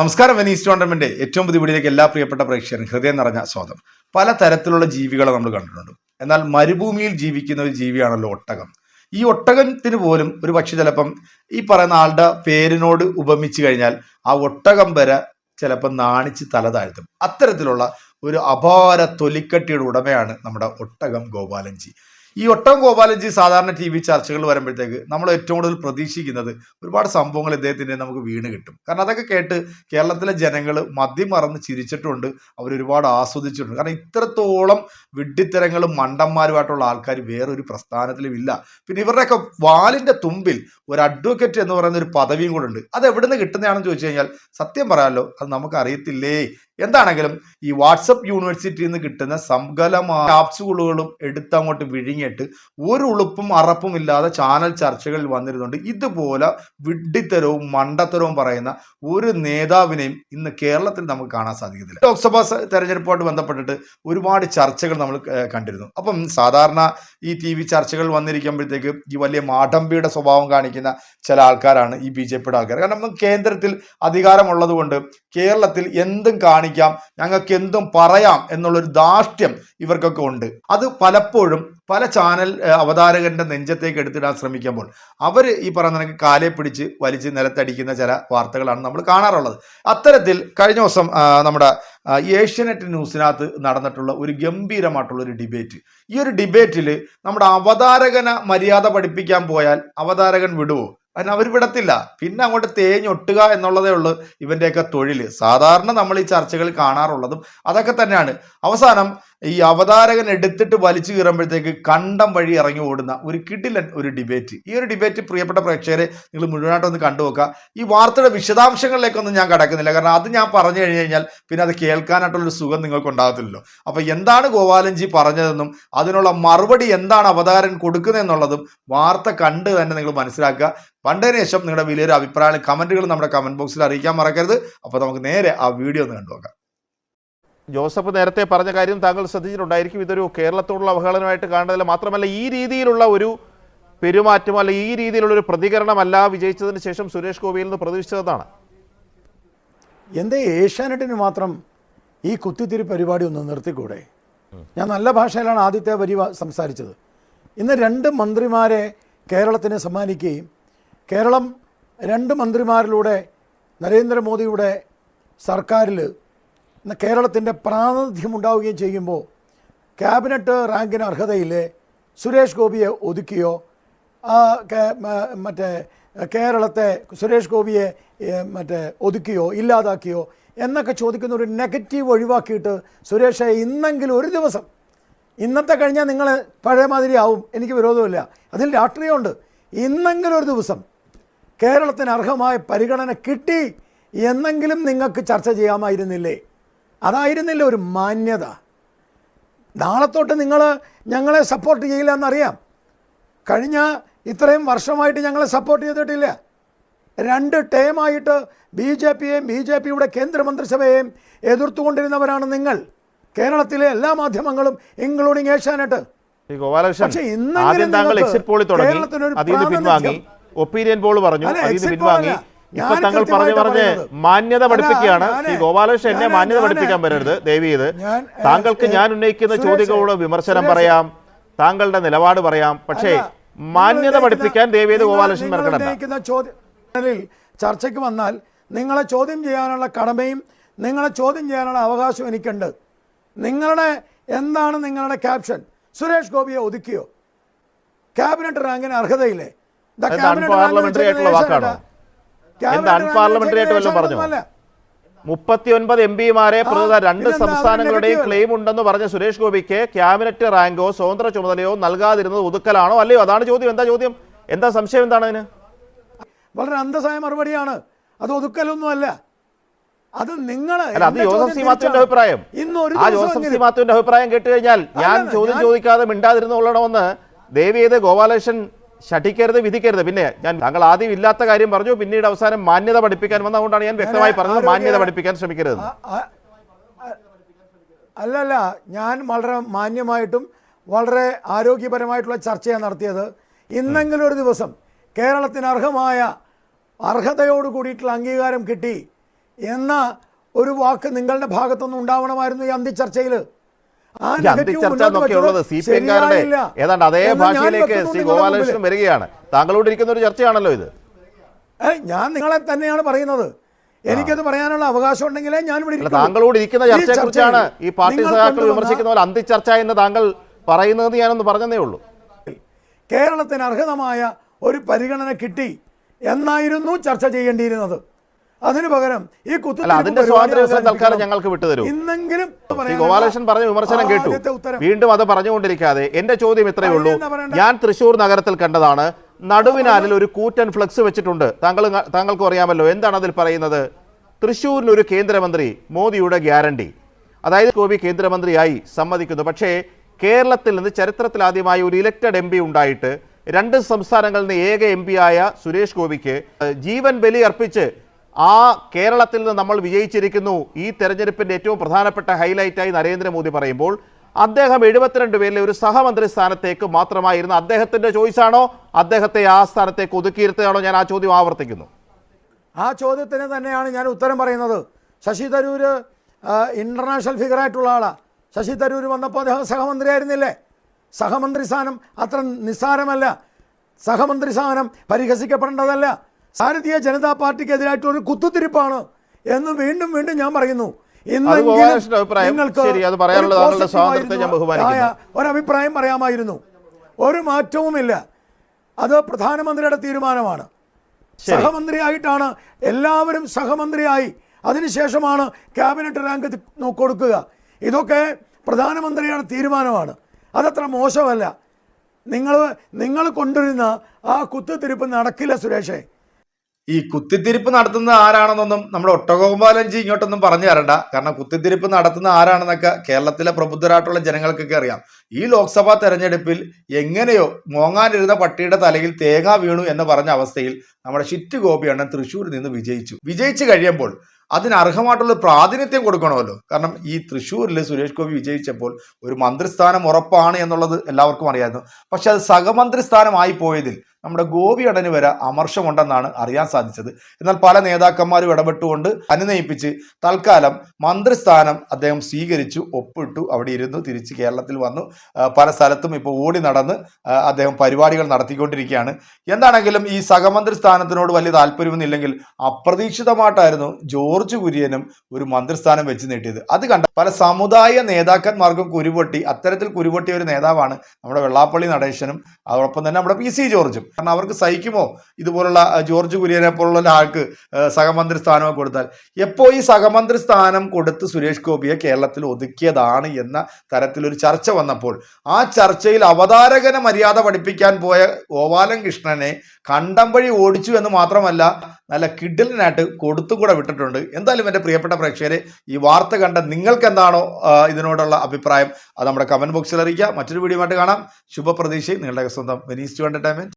നമസ്കാരം Venice tournament ഏറ്റവും പുതിയ വീടിലേക്ക് എല്ലാ പ്രിയപ്പെട്ട പ്രേക്ഷകരും ഹൃദയം നിറഞ്ഞ സ്വാഗതം. പല തരത്തിലുള്ള ജീവികളെ നമ്മൾ കണ്ടിട്ടുണ്ട്. എന്നാൽ മരുഭൂമിയിൽ ജീവിക്കുന്ന ഒരു ജീവിയാണല്ലോ ഒട്ടകം. ഈ ഒട്ടകത്തിന് പോലും ഒരു പക്ഷി ചിലപ്പം ഈ പറയുന്ന ആളുടെ പേരിനോട് ഉപമിച്ചു കഴിഞ്ഞാൽ ആ ഒട്ടകം വരെ ചിലപ്പോൾ നാണിച്ച് തല താഴ്ത്തും. അത്തരത്തിലുള്ള ഒരു അപാര തൊലിക്കട്ടിയുടെ ഉടമയാണ് നമ്മുടെ ഒട്ടകം ഗോപാലൻജി. ഈ ഒട്ടം ഗോപാലൻജി സാധാരണ ടി വി ചർച്ചകൾ വരുമ്പോഴത്തേക്ക് നമ്മൾ ഏറ്റവും കൂടുതൽ പ്രതീക്ഷിക്കുന്നത് ഒരുപാട് സംഭവങ്ങൾ ഇദ്ദേഹത്തിന്റെ നമുക്ക് വീണ് കിട്ടും. കാരണം അതൊക്കെ കേട്ട് കേരളത്തിലെ ജനങ്ങൾ മദ്യം മറന്ന് ചിരിച്ചിട്ടുണ്ട്. അവർ ഒരുപാട് ആസ്വദിച്ചിട്ടുണ്ട്. കാരണം ഇത്രത്തോളം വിഡ്ഢിത്തരങ്ങളും മണ്ടന്മാരുമായിട്ടുള്ള ആൾക്കാർ വേറൊരു പ്രസ്ഥാനത്തിലും ഇല്ല. പിന്നെ ഇവരുടെയൊക്കെ വാലിന്റെ തുമ്പിൽ ഒരു അഡ്വക്കേറ്റ് എന്ന് പറയുന്ന ഒരു പദവിയും കൂടെ ഉണ്ട്. അത് എവിടെ നിന്ന് കിട്ടുന്നതാണെന്ന് ചോദിച്ചു കഴിഞ്ഞാൽ സത്യം പറയാമല്ലോ അത് നമുക്ക് അറിയത്തില്ലേ എന്താണെങ്കിലും ഈ വാട്സപ്പ് യൂണിവേഴ്സിറ്റിയിൽ നിന്ന് കിട്ടുന്ന സകലമായ ആപ്സുകളുകളും എടുത്ത് അങ്ങോട്ട് വിഴുങ്ങിയിട്ട് ഒരു ഉളുപ്പും അറപ്പും ഇല്ലാതെ ചാനൽ ചർച്ചകളിൽ വന്നിരുന്നുണ്ട്. ഇതുപോലെ വിഡ്ഢിത്തരവും മണ്ടത്തരവും പറയുന്ന ഒരു നേതാവിനെയും ഇന്ന് കേരളത്തിൽ നമുക്ക് കാണാൻ സാധിക്കത്തില്ല. ലോക്സഭാ തെരഞ്ഞെടുപ്പുമായിട്ട് ബന്ധപ്പെട്ടിട്ട് ഒരുപാട് ചർച്ചകൾ നമ്മൾ കണ്ടിരുന്നു. അപ്പം സാധാരണ ഈ ടി വി ചർച്ചകൾ വന്നിരിക്കുമ്പോഴത്തേക്ക് ഈ വലിയ മാടമ്പിയുടെ സ്വഭാവം കാണിക്കുന്ന ചില ആൾക്കാരാണ് ഈ ബി ജെ പിയുടെ ആൾക്കാർ. കാരണം കേന്ദ്രത്തിൽ അധികാരമുള്ളത് കൊണ്ട് കേരളത്തിൽ എന്തും കാണിക്കാം ഞങ്ങൾക്ക് എന്തും പറയാം എന്നുള്ളൊരു ധാർഷ്ട്യം ഇവർക്കൊക്കെ ഉണ്ട്. അത് പലപ്പോഴും പല ചാനൽ അവതാരകന്റെ നെഞ്ചത്തേക്ക് എടുത്തിടാൻ ശ്രമിക്കുമ്പോൾ അവർ ഈ പറയുന്ന നിനക്ക് കാലെ പിടിച്ച് വലിച്ച് നിലത്തടിക്കുന്ന ചില വാർത്തകളാണ് നമ്മൾ കാണാറുള്ളത്. അത്തരത്തിൽ കഴിഞ്ഞ ദിവസം നമ്മുടെ ഏഷ്യാനെറ്റ് ന്യൂസിനകത്ത് നടന്നിട്ടുള്ള ഒരു ഗംഭീരമായിട്ടുള്ള ഒരു ഡിബേറ്റ്. ഈ ഒരു ഡിബേറ്റിൽ നമ്മുടെ അവതാരകനെ മര്യാദ പഠിപ്പിക്കാൻ പോയാൽ അവതാരകൻ വിടുവോ? അതിന് അവർ വിടത്തില്ല. പിന്നെ അങ്ങോട്ട് തേഞ്ഞൊട്ടുക എന്നുള്ളതേ ഉള്ളൂ ഇവന്റെയൊക്കെ തൊഴിൽ സാധാരണ നമ്മൾ ഈ ചർച്ചകളിൽ കാണാറുള്ളതും അതൊക്കെ തന്നെയാണ്. അവസാനം ഈ അവതാരകൻ എടുത്തിട്ട് വലിച്ചു കീറുമ്പോഴത്തേക്ക് കണ്ടം വഴി ഇറങ്ങി ഓടുന്ന ഒരു കിടിലൻ ഒരു ഡിബേറ്റ്. ഈ ഒരു ഡിബേറ്റ് പ്രിയപ്പെട്ട പ്രേക്ഷകരെ നിങ്ങൾ മുഴുവനായിട്ടൊന്ന് കണ്ടുവെക്കുക ഈ വാർത്തയുടെ വിശദാംശങ്ങളിലേക്കൊന്നും ഞാൻ കടക്കുന്നില്ല. കാരണം അത് ഞാൻ പറഞ്ഞു കഴിഞ്ഞു കഴിഞ്ഞാൽ പിന്നെ അത് കേൾക്കാനായിട്ടുള്ളൊരു സുഖം നിങ്ങൾക്ക് ഉണ്ടാകത്തില്ലല്ലോ അപ്പോൾ എന്താണ് ഗോപാലൻജി പറഞ്ഞതെന്നും അതിനുള്ള മറുപടി എന്താണ് അവതാരൻ കൊടുക്കുന്നതെന്നുള്ളതും വാർത്ത കണ്ട് തന്നെ നിങ്ങൾ മനസ്സിലാക്കുക. പണ്ടതിന് ശേഷം നിങ്ങളുടെ വലിയൊരു അഭിപ്രായങ്ങൾ കമന്റുകൾ നമ്മുടെ കമന്റ് ബോക്സിൽ അറിയിക്കാൻ മറക്കരുത്. അപ്പോൾ നമുക്ക് നേരെ ആ വീഡിയോ ഒന്ന് കണ്ടുനോക്കാം ജോസഫ് നേരത്തെ പറഞ്ഞ കാര്യം താങ്കൾ ശ്രദ്ധിച്ചിട്ടുണ്ടായിരിക്കും. ഇതൊരു കേരളത്തോടുള്ള അവഹേളനമായിട്ട് കാണുന്നതിൽ മാത്രമല്ല ഈ രീതിയിലുള്ള ഒരു പെരുമാറ്റം അല്ല ഈ രീതിയിലുള്ള ഒരു പ്രതികരണമല്ല വിജയിച്ചതിന് ശേഷം സുരേഷ് ഗോപിയിൽ നിന്ന് പ്രതീക്ഷിച്ചതാണ് എന്തേ ഏഷ്യാനെറ്റിന് മാത്രം ഈ കുത്തിത്തിരി പരിപാടി ഒന്ന് നിർത്തിക്കൂടെ? ഞാൻ നല്ല ഭാഷയിലാണ് ആദ്യത്തെ വരി സംസാരിച്ചത്. ഇന്ന് രണ്ട് മന്ത്രിമാരെ കേരളത്തിന് സമ്മാനിക്കുകയും കേരളം രണ്ട് മന്ത്രിമാരിലൂടെ നരേന്ദ്രമോദിയുടെ സർക്കാരിൽ കേരളത്തിന്റെ പ്രാതിനിധ്യം ഉണ്ടാവുകയും ചെയ്യുമ്പോൾ ക്യാബിനറ്റ് റാങ്കിന് അർഹതയില്ലേ? സുരേഷ് ഗോപിയെ ഒതുക്കിയോ? മറ്റേ കേരളത്തെ സുരേഷ് ഗോപിയെ മറ്റേ ഒതുക്കിയോ? ഇല്ലാതാക്കിയോ? എന്നൊക്കെ ചോദിക്കുന്ന ഒരു നെഗറ്റീവ് ഒഴിവാക്കിയിട്ട് സുരേഷെ ഇന്നെങ്കിലും ഒരു ദിവസം ഇന്നത്തെ കഴിഞ്ഞാൽ നിങ്ങൾ പഴയ മാതിരി ആവും. എനിക്ക് വിരോധമില്ല. അതിൽ രാഷ്ട്രീയമുണ്ട്. ഇന്നെങ്കിലും ഒരു ദിവസം കേരളത്തിന് അർഹമായ പരിഗണന കിട്ടി എന്നെങ്കിലും നിങ്ങൾക്ക് ചർച്ച ചെയ്യാമായിരുന്നില്ലേ? അതായിരുന്നില്ല ഒരു മാന്യത. നാളത്തോട്ട് തൊട്ട് നിങ്ങൾ ഞങ്ങളെ സപ്പോർട്ട് ചെയ്യില്ല എന്നറിയാം. കഴിഞ്ഞ ഇത്രയും വർഷമായിട്ട് ഞങ്ങളെ സപ്പോർട്ട് ചെയ്തിട്ടില്ല. രണ്ട് ടേമായിട്ട് ബി ജെ പിയെയും ബി ജെ പിയുടെ കേന്ദ്രമന്ത്രിസഭയെയും എതിർത്തുകൊണ്ടിരുന്നവരാണ് നിങ്ങൾ. കേരളത്തിലെ എല്ലാ മാധ്യമങ്ങളും ഇൻക്ലൂഡിങ് ഏഷ്യാനെറ്റ്. ഈ ഗോപാലകൃഷ്ണൻ പക്ഷേ ഇന്നെങ്കിലും കേരളത്തിനൊരു ഒപ്പീനിയൻ പോൾ പറഞ്ഞു പിൻവാങ്ങി. ഇപ്പൊ താങ്കൾ പറഞ്ഞു പറഞ്ഞ് മാന്യത പഠിപ്പിക്കുകയാണ്. ഈ ഗോപാലകൃഷ്ണൻ എന്നെ മാന്യത പഠിപ്പിക്കാൻ വരരുത്. ദേവി ഇത് താങ്കൾക്ക് ഞാൻ ഉന്നയിക്കുന്ന ചോദ്യങ്ങളോട് വിമർശനം പറയാം. താങ്കളുടെ നിലപാട് പറയാം. പക്ഷേ മാന്യത പഠിപ്പിക്കാൻ ദേവി ഇത് ഗോപാലകൃഷ്ണൻ ഉന്നയിക്കുന്ന ചർച്ചയ്ക്ക് വന്നാൽ നിങ്ങളെ ചോദ്യം ചെയ്യാനുള്ള കടമയും നിങ്ങളെ ചോദ്യം ചെയ്യാനുള്ള അവകാശവും എനിക്കുണ്ട്. നിങ്ങളുടെ എന്താണ് നിങ്ങളുടെ ക്യാപ്ഷൻ? സുരേഷ് ഗോപിയെ ഒതുക്കിയോ? ക്യാബിനറ്റ് റാങ്കിന് അർഹതയില്ലേ? റാങ്ക് ആയിട്ടുള്ള വാക്കാണോ? എന്താ റാങ്ക് ആയിട്ട് വല്ലതും പറഞ്ഞോ? ഏഷ്യാനെറ്റൊന്നുമല്ല. മുപ്പത്തിയൊൻപത് എം പിമാരെ രണ്ട് സംസ്ഥാനങ്ങളുടെയും ക്ലെയിം ഉണ്ടെന്ന് പറഞ്ഞ സുരേഷ് ഗോപിക്ക് ക്യാബിനറ്റ് റാങ്കോ സ്വതന്ത്ര ചുമതലയോ നൽകാതിരുന്നത് ഒതുക്കലാണോ? അല്ലയോ അതാണ് ചോദ്യം. എന്താ ചോദ്യം? എന്താ സംശയം? എന്താണ് അതിന്? വളരെ അന്തസായ മറുപടിയാണ്. അത് ഒതുക്കലൊന്നുമല്ല. അത് നിങ്ങൾ അത് ജോസഫ് സി മാത്യുവിന്റെ അഭിപ്രായം. ആ ജോസഫ് സി മാത്യുവിന്റെ അഭിപ്രായം കേട്ട് കഴിഞ്ഞാൽ ഞാൻ ചോദ്യം ചോദിക്കാതെ മിണ്ടാതിരുന്നുകൊള്ളണമെന്ന് ദേവി ചെയ്ത് ഗോപാലകൃഷ്ണൻ ശഠിക്കരുത് വിധിക്കരുത്. പിന്നെ ഞാൻ താങ്കൾ ആദ്യം ഇല്ലാത്ത കാര്യം പറഞ്ഞു പിന്നീട് അവസാനം മാന്യത പഠിപ്പിക്കാൻ വന്നതുകൊണ്ടാണ് ഞാൻ വ്യക്തമായി പറഞ്ഞത് മാന്യത പഠിപ്പിക്കാൻ ശ്രമിക്കരുത്. അല്ലല്ല ഞാൻ വളരെ മാന്യമായിട്ടും വളരെ ആരോഗ്യപരമായിട്ടുള്ള ചർച്ചയാണ് നടത്തിയത്. ഇന്നെങ്കിലും ഒരു ദിവസം കേരളത്തിന് അർഹമായ അർഹതയോട് കൂടിയിട്ടുള്ള അംഗീകാരം കിട്ടി എന്ന ഒരു വാക്ക് നിങ്ങളുടെ ഭാഗത്തുനിന്ന് ഉണ്ടാവണമായിരുന്നു ഈ അന്തിച്ചർച്ചയിൽ ആ ഈ negative അന്തിച്ചർച്ച മുന്നോട്ട് എന്നൊക്കെ വെച്ചത് സി പി എംകാരുടെ ഏതാണ്ട് അതേ ഭാഷയിലേക്ക് ശ്രീ ഗോപാലകൃഷ്ണൻ വരികയാണ്. താങ്കളോട് ഇരിക്കുന്ന ഒരു ചർച്ചയാണല്ലോ ഇത്. ഞാൻ നിങ്ങളെ തന്നെയാണ് പറയുന്നത്. എനിക്കത് പറയാനുള്ള അവകാശം ഉണ്ടെങ്കിലേ ഞാൻ ഇവിടെ താങ്കളോട് ഇരിക്കുന്ന ചർച്ചയെ കുറിച്ചാണ് ഈ പാർട്ടി സഹാക്കൾ വിമർശിക്കുന്ന പോലെ അന്തിച്ചർച്ച എന്ന് താങ്കൾ പറയുന്നത് ഞാനൊന്ന് പറഞ്ഞതേ ഉള്ളൂ. കേരളത്തിന് അർഹതമായ ഒരു പരിഗണന കിട്ടി എന്നായിരുന്നു ചർച്ച ചെയ്യേണ്ടിയിരുന്നത്. അതിനു പകരം ഈ അതിന്റെ സ്വാതന്ത്ര്യം തൽക്കാലം ഞങ്ങൾക്ക് വിട്ടുതരും. ഇന്നെങ്കിലും ഗോപാലകൃഷ്ണൻ പറഞ്ഞ വിമർശനം കേട്ടു. വീണ്ടും അത് പറഞ്ഞുകൊണ്ടിരിക്കാതെ എന്റെ ചോദ്യം ഇത്രയേ ഉള്ളൂ. ഞാൻ തൃശൂർ നഗരത്തിൽ കണ്ടതാണ്. നടുവിനാലിൽ ഒരു കൂറ്റൻ ഫ്ലക്സ് വെച്ചിട്ടുണ്ട്. താങ്കൾ താങ്കൾക്കും അറിയാമല്ലോ. എന്താണ് അതിൽ പറയുന്നത്? തൃശൂരിന് ഒരു കേന്ദ്രമന്ത്രി മോദിയുടെ ഗ്യാരണ്ടി. അതായത് ഗോപി കേന്ദ്രമന്ത്രിയായി സമ്മതിക്കുന്നു. പക്ഷേ കേരളത്തിൽ നിന്ന് ചരിത്രത്തിൽ ആദ്യമായി ഒരു ഇലക്റ്റഡ് എം പി ഉണ്ടായിട്ട് രണ്ട് സംസ്ഥാനങ്ങളിൽ നിന്ന് ഏക എം പി ആയ സുരേഷ് ഗോപിക്ക് ജീവൻ ബലി അർപ്പിച്ച് ആ കേരളത്തിൽ നിന്ന് നമ്മൾ വിജയിച്ചിരിക്കുന്നു. ഈ തെരഞ്ഞെടുപ്പിന്റെ ഏറ്റവും പ്രധാനപ്പെട്ട ഹൈലൈറ്റായി നരേന്ദ്രമോദി പറയുമ്പോൾ അദ്ദേഹം എഴുപത്തിരണ്ട് പേരിലെ ഒരു സഹമന്ത്രി സ്ഥാനത്തേക്ക് മാത്രമായിരുന്നു അദ്ദേഹത്തിന്റെ ചോയ്സാണോ? അദ്ദേഹത്തെ ആ സ്ഥാനത്തേക്ക് ഒതുക്കിയിരുത്തുകയാണോ ഞാൻ ആ ചോദ്യം ആവർത്തിക്കുന്നു. ആ ചോദ്യത്തിന് തന്നെയാണ് ഞാൻ ഉത്തരം പറയുന്നത്. ശശി തരൂർ ഇന്റർനാഷണൽ ഫിഗറായിട്ടുള്ള ആളാണ് ശശി തരൂർ വന്നപ്പോൾ അദ്ദേഹം സഹമന്ത്രിയായിരുന്നില്ലേ? സഹമന്ത്രി സ്ഥാനം അത്ര നിസ്സാരമല്ല. സഹമന്ത്രി സ്ഥാനം പരിഹസിക്കപ്പെടേണ്ടതല്ല. ഭാരതീയ ജനതാ പാർട്ടിക്കെതിരായിട്ട് ഒരു കുത്തുതിരിപ്പാണ് എന്ന് വീണ്ടും വീണ്ടും ഞാൻ പറയുന്നു. ഒരഭിപ്രായം പറയാമായിരുന്നു. ഒരു മാറ്റവുമില്ല. അത് പ്രധാനമന്ത്രിയുടെ തീരുമാനമാണ്. സഹമന്ത്രിയായിട്ടാണ് എല്ലാവരും സഹമന്ത്രിയായി. അതിനുശേഷമാണ് ക്യാബിനറ്റ് റാങ്ക് കൊടുക്കുക. ഇതൊക്കെ പ്രധാനമന്ത്രിയുടെ തീരുമാനമാണ്. അതത്ര മോശമല്ല. നിങ്ങൾ നിങ്ങൾ കൊണ്ടുവരുന്ന ആ കുത്തുതിരിപ്പ് നടക്കില്ല സുരേഷേ. ഈ കുത്തിത്തിരിപ്പ് നടത്തുന്നത് ആരാണെന്നൊന്നും നമ്മുടെ ഒട്ടകോപാലൻജി ഇങ്ങോട്ടൊന്നും പറഞ്ഞു തരണ്ട. കാരണം കുത്തിത്തിരിപ്പ് നടത്തുന്ന ആരാണെന്നൊക്കെ കേരളത്തിലെ പ്രബുദ്ധരായിട്ടുള്ള ജനങ്ങൾക്കൊക്കെ അറിയാം. ഈ ലോക്സഭാ തെരഞ്ഞെടുപ്പിൽ എങ്ങനെയോ മോങ്ങാനിരുന്ന പട്ടിയുടെ തലയിൽ തേങ്ങ വീണു എന്ന് പറഞ്ഞ അവസ്ഥയിൽ നമ്മുടെ ഷിറ്റ് ഗോപിയണ്ണൻ തൃശ്ശൂരിൽ നിന്ന് വിജയിച്ചു. വിജയിച്ചു കഴിയുമ്പോൾ അതിന് അർഹമായിട്ടുള്ള പ്രാതിനിധ്യം കൊടുക്കണമല്ലോ. കാരണം ഈ തൃശ്ശൂരിൽ സുരേഷ് ഗോപി വിജയിച്ചപ്പോൾ ഒരു മന്ത്രിസ്ഥാനം ഉറപ്പാണ് എന്നുള്ളത് എല്ലാവർക്കും അറിയാമായിരുന്നു. പക്ഷെ അത് സഹമന്ത്രി സ്ഥാനമായി പോയതിൽ നമ്മുടെ ഗോപി അടന് വരെ അമർഷമുണ്ടെന്നാണ് അറിയാൻ സാധിച്ചത്. എന്നാൽ പല നേതാക്കന്മാരും ഇടപെട്ടുകൊണ്ട് അനുനയിപ്പിച്ച് തൽക്കാലം മന്ത്രിസ്ഥാനം അദ്ദേഹം സ്വീകരിച്ചു ഒപ്പിട്ടു അവിടെ ഇരുന്നു തിരിച്ച് കേരളത്തിൽ വന്നു. പല സ്ഥലത്തും ഇപ്പോൾ ഓടി നടന്ന് അദ്ദേഹം പരിപാടികൾ നടത്തിക്കൊണ്ടിരിക്കുകയാണ്. എന്താണെങ്കിലും ഈ സഹമന്ത്രി സ്ഥാനത്തിനോട് വലിയ താല്പര്യമൊന്നുമില്ലെങ്കിൽ അപ്രതീക്ഷിതമായിട്ടായിരുന്നു ജോർജ് കുര്യനും ഒരു മന്ത്രിസ്ഥാനം വെച്ച് നീട്ടിയത്. അത് കണ്ട പല സമുദായ നേതാക്കന്മാർക്കും കുരുപൊട്ടി അത്തരത്തിൽ കുരുപൊട്ടിയ ഒരു നേതാവാണ് നമ്മുടെ വെള്ളാപ്പള്ളി നടേശനും അതോടൊപ്പം തന്നെ നമ്മുടെ പി സി ജോർജും. കാരണം അവർക്ക് സഹിക്കുമോ ഇതുപോലുള്ള ജോർജ് കുര്യനെ പോലുള്ള ഒരാൾക്ക് സഹമന്ത്രി സ്ഥാനമൊക്കെ കൊടുത്താൽ? എപ്പോ ഈ സഹമന്ത്രി സ്ഥാനം കൊടുത്ത് സുരേഷ് ഗോപിയെ കേരളത്തിൽ ഒതുക്കിയതാണ് എന്ന തരത്തിലൊരു ചർച്ച വന്നപ്പോൾ ആ ചർച്ചയിൽ അവതാരകനെ മര്യാദ പഠിപ്പിക്കാൻ പോയ ഗോപാലൻ കൃഷ്ണനെ കണ്ടം വഴി ഓടിച്ചു എന്ന് മാത്രമല്ല നല്ല കിഡിലിനായിട്ട് കൊടുത്തും കൂടെ വിട്ടിട്ടുണ്ട്. എന്തായാലും എന്റെ പ്രിയപ്പെട്ട പ്രേക്ഷകരെ ഈ വാർത്ത കണ്ട നിങ്ങൾക്ക് എന്താണോ ഇതിനോടുള്ള അഭിപ്രായം അത് നമ്മുടെ കമന്റ് ബോക്സിൽ അറിയിക്കുക മറ്റൊരു വീഡിയോ ആയിട്ട് കാണാം. ശുഭപ്രതീക്ഷയും നിങ്ങളുടെ സ്വന്തം വെനീസ് ടു എന്റർടൈൻമെന്റ്